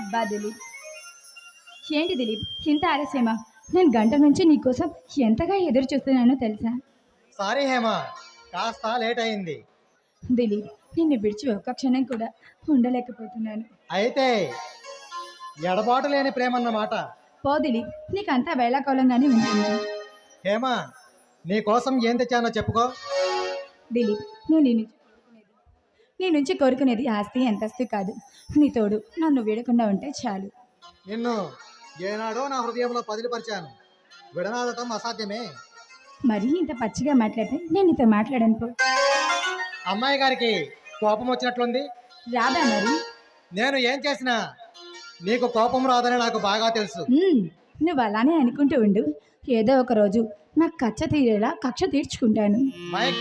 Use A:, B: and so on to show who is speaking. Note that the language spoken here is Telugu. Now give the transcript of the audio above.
A: అబ్బా దిలీప్. ఏంటి దిలీప్? ఇంత ఆలస్యమా? నేను గంట నుంచి నీకోసం ఎంతగా ఎదురు చూస్తున్నానో తెలుసా?
B: సారీ హేమ కాస్త లేట్ అయింది.
A: దిలీప్ నిన్ను విడిచి ఒక్క క్షణం కూడా ఉండలేకపోతున్నాను.
B: అయితే ఎడబాటు లేని ప్రేమ అన్నమాట
A: పో దిలీప్ నీకంతా వేళాకోళంగానే ఉంటుంది.
B: హేమ నీ కోసం ఏం తెచ్చానో చెప్పుకో.
A: దిలీప్ నువ్వు నీ నుంచి కోరుకునేది. నీ నుంచి కోరుకునేది ఆస్తి అంతస్తు కాదు. నీ తోడు నన్ను వీడకుండా ఉంటే చాలు.
B: నిన్ను ఏనాడో నా హృదయంలో పదిలిపరిచాను. విడనాడటం అసాధ్యమే.
A: మరీ ఇంత పచ్చిగా మాట్లాడితే నేను నీతో మాట్లాడను పో.
B: అమ్మాయి గారికి కోపం వచ్చినట్లుంది.
A: రాదా మరి?
B: నేను ఏం చేసినా నీకు కోపం రాదని నాకు బాగా తెలుసు.
A: నువ్వు అలానే అనుకుంటూ ఉండు. ఏదో ఒక రోజు నాకు కచ్చ తీరేలా కక్ష తీర్చుకుంటాను.
B: మై